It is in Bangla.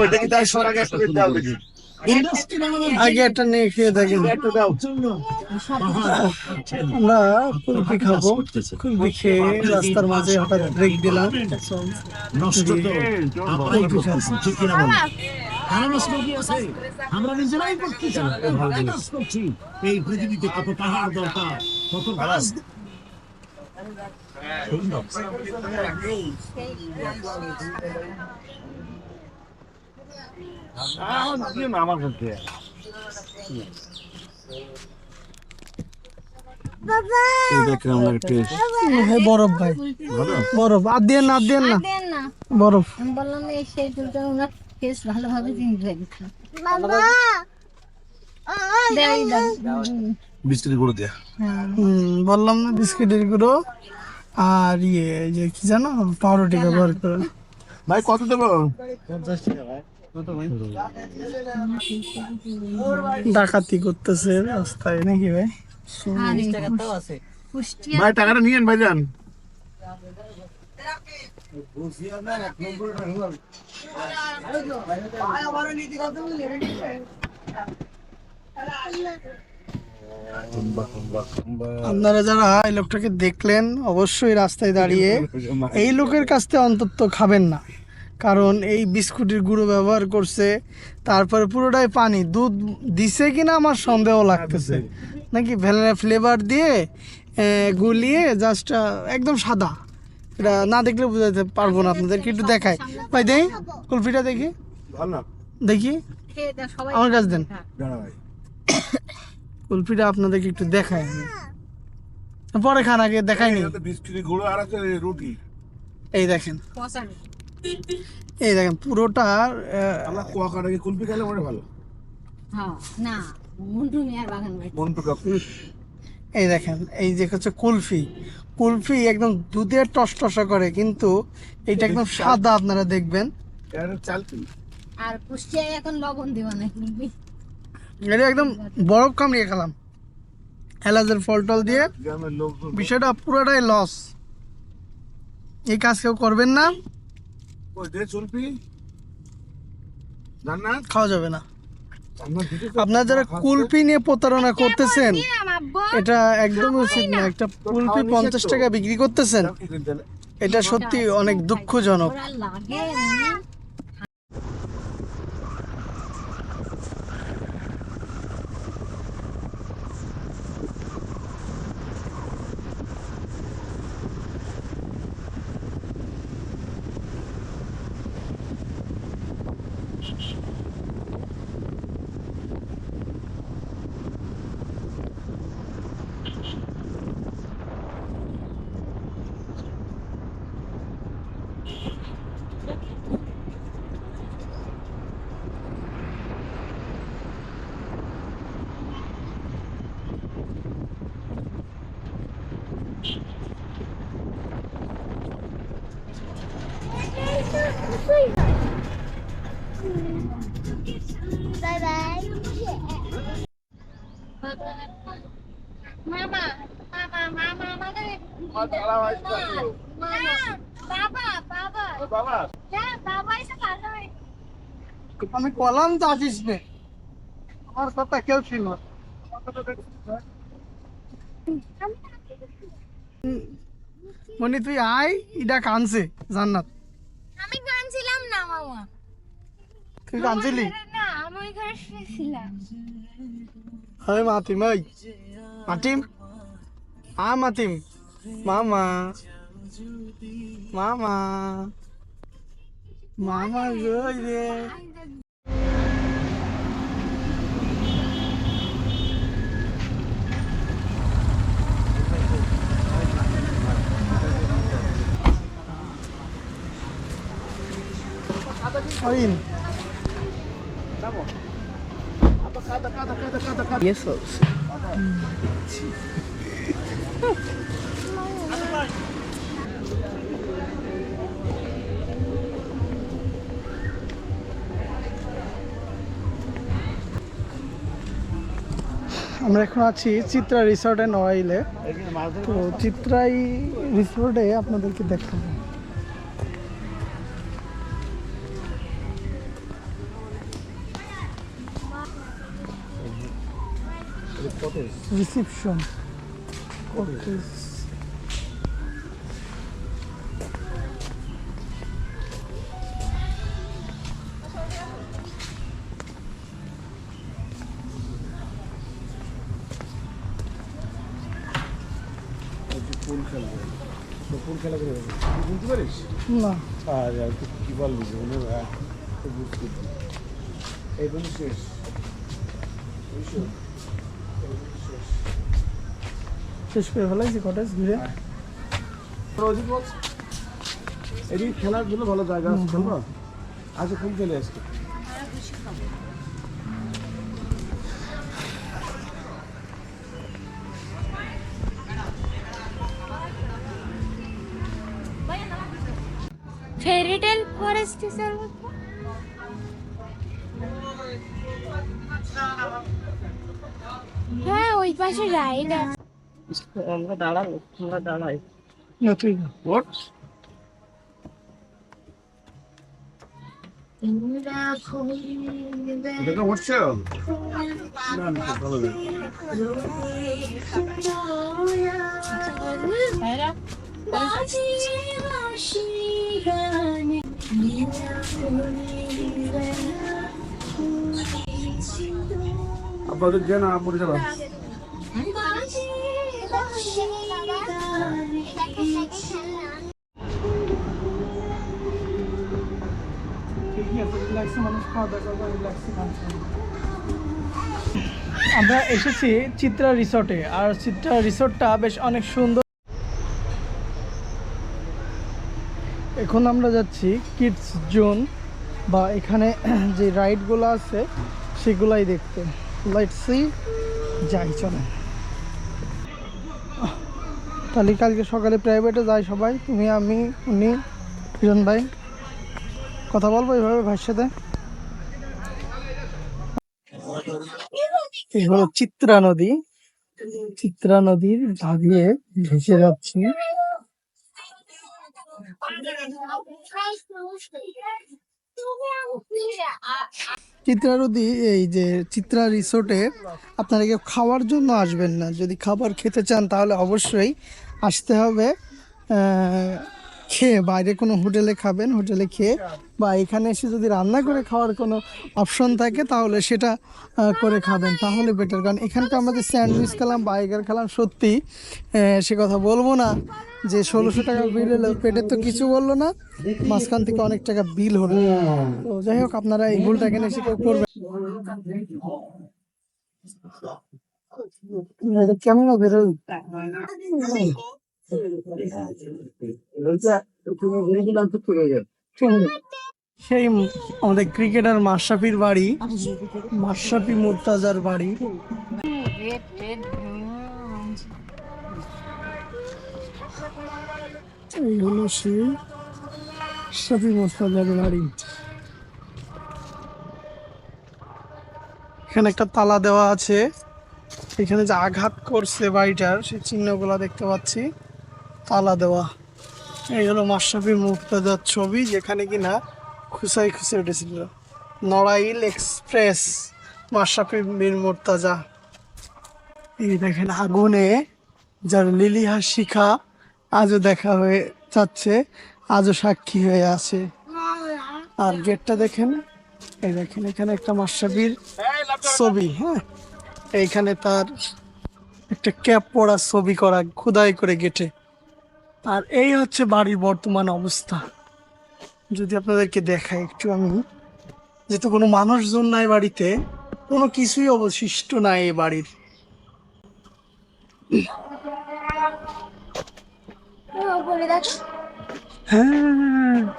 ওইটা কি তাই সর আগে একটা দাও দেখি আগে একটা নিয়ে খেয়ে দেখেন। দাও। আমরা কুলফি খাব। কুলফি খেয়ে রাস্তার মাঝে হঠাৎ ব্রেক দিলাম। নষ্ট আমরা নিজেরাই করতেছি আমরাই নষ্ট করছি। এই পৃথিবীতে কত পাহাড় দরকার কত গাছ আমার কাছে বরফ ভাই। বরফ? আর দিয়ে না দিয়ে না। না। বরফ। বললাম এই সেই দুটো ওনার কেস ভালোভাবে বিস্কুট গুঁড়ো দেয়া। হ্যাঁ বললাম না বিস্কিটের গুঁড়ো। আর ইয়ে যে কি জানো? পাউরুটি ব্যবহার করে। ভাই কত দেবো? ডাকাতি করতেছে রাস্তায় নাকি ভাই? ভাই টাকাটা নিয়েন ভাইজান। আপনারা যারা এই লোকটাকে দেখলেন অবশ্যই রাস্তায় দাঁড়িয়ে এই লোকের কাছ থেকে অন্তত খাবেন না। কারণ এই বিস্কুটের গুঁড়ো ব্যবহার করছে তারপরে পুরোটাই পানি। দুধ দিছে কিনা আমার সন্দেহ লাগতেছে। নাকি ভ্যানিলা ফ্লেভার দিয়ে গুলিয়ে জাস্ট একদম সাদা। এটা না দেখলে বুঝাতে পারব না আপনাদেরকে একটু দেখায় ভাই দেই কুলফিটা দেখি। ভালো দেখি। আমার কাছে দেন। কুলফিটা আপনাদেরকে একটু দেখায় পরে খান আগে দেখাইনি বিস্কুট গুঁড়ো আর রুটি। এই দেখেন। এই দেখেন পুরোটার আহ, আমরা কুয়াকাটা কি কুলপি খেলে মনে ভালো। হ্যাঁ না মুন্টু মিয়ার বাগান বাড়ি। তো এই দেখেন এই যে হচ্ছে কুলফি। কুলফি একদম দুধে টস টসা করে কিন্তু এটা একদম সাদা আপনারা দেখবেন। চাল আর এখন লবণ দিব না এটা একদম বরফ কামড়িয়ে খেলাম। এলাচের ফল টল দিয়ে। বিষয়টা পুরোটাই লস এই কাজ কেউ করবেন না। ওই জান্নাত? খাওয়া যাবে না। আপনারা যারা কুলপি নিয়ে প্রতারণা করতেছেন এটা একদম উচিত না। একটা কুলপি পঞ্চাশ টাকা বিক্রি করতেছেন এটা সত্যি অনেক দুঃখজনক। মামা মামা মামা আমাদের মামা বাবা বাবা বাবা। হ্যাঁ বাবা। এসে ভালো হয় আমি কলাম তো আসিস নে। আমার কথা কেউ ছিল। মনি তুই আয় ইটা কানছে জান্নাত। আমি কাঁদছিলাম না মামা। তুই কানছিলি? না আমি ওই ঘরে শুয়েছিলাম। হয় মাতিম ওই মাতিম আ মাতিম মামা মামা মামা গই রে Oin. Yes, folks. আমরা এখন আছি চিত্রা রিসর্ট অ্যান্ড অয়েলে তো চিত্রাই রিসোর্টে আপনাদেরকে দেখাবো রিসিপশন কোন খেলা করে তো কোন খেলা করে তুই বুঝতে পারিস না আর আর তুই কি বলবি যে মনে হয় তো বুঝতে পারি। এই বন্ধু শেষ বুঝছ? এই বন্ধু শেষ। শেষ করে ফেলাইছি কটেজ ঘুরে। এদিকে খেলার জন্য ভালো জায়গা আছে খেলব? আচ্ছা কোন খেলে আজকে ফেরিটেল ফরেস্ট হ্যাঁ ওই পাশে রাইড আছে। তুই না। হোয়াট এটা হচ্ছে। না না ভালো লাগে আপনাদের যে আমরা এসেছি চিত্রা রিসোর্টে, আর চিত্রা রিসোর্টটা বেশ অনেক সুন্দর। এখন আমরা যাচ্ছি কিডস জোন বা এখানে যে রাইডগুলো আছে, সেগুলাই দেখতে। লাইট সি যাই, চলে। তাহলে কালকে সকালে প্রাইভেটে যাই সবাই, তুমি, আমি, উনি, কিরণ ভাই। কথা বলব এইভাবে ভাইয়ের সাথে? এই হলো চিত্রা নদী। চিত্রা নদীর দিয়ে ভেসে যাচ্ছি। চিত্রা নদী, এই যে চিত্রা রিসোর্টে আপনারা কেউ খাওয়ার জন্য আসবেন না। যদি খাবার খেতে চান তাহলে অবশ্যই আসতে হবে। খেয়ে বাইরে কোনো হোটেলে খাবেন, হোটেলে খেয়ে বা এখানে এসে যদি রান্না করে খাওয়ার কোনো অপশন থাকে, তাহলে সেটা করে খাবেন। তাহলে বেটার কারণ এখানকার আমাদের স্যান্ডউইচ খেলাম বাইকার খেলাম, সত্যি সে কথা বলব না যে ষোলোশো টাকা বিল হলো পেটের তো কিছু বলল না, মাঝখান থেকে অনেক টাকা বিল হলো। তো যাই হোক, আপনারা এই ভুলটা এখানে এসে কেউ করবেন কেমন বেরোল সেই আমাদের ক্রিকেটার মাশরাফির বাড়ি মাশরাফি মুর্তাজার বাড়ি। এই হলো সেই মাশরাফি মুর্তাজার বাড়ি। এখানে একটা তালা দেওয়া আছে। এখানে যে আঘাত করছে বাড়িটার সেই চিহ্নগুলো দেখতে পাচ্ছি। তালা দেওয়া। এই হলো মাশরাফি মুক্তাজার ছবি, যেখানে কিনা খুসাই খুসে উঠেছিল। নড়াইল এক্সপ্রেস, মাশরাফি মীর মুর্তাজা। এই দেখেন আগুনে যার লিলিহা শিখা আজও দেখা হয়ে যাচ্ছে, আজও সাক্ষী হয়ে আছে। আর গেটটা দেখেন, এই দেখেন এখানে একটা মাশরাফির ছবি হ্যাঁ। এইখানে তার একটা ক্যাপ পরা ছবি করা, খোদাই করে গেটে। আর এই হচ্ছে বাড়ির বর্তমান অবস্থা। যদি আপনাদেরকে দেখাই একটু আমি। যেহেতু কোনো মানুষজন নাই বাড়িতে কোনো কিছুই অবশিষ্ট নাই এই বাড়ির। হ্যাঁ।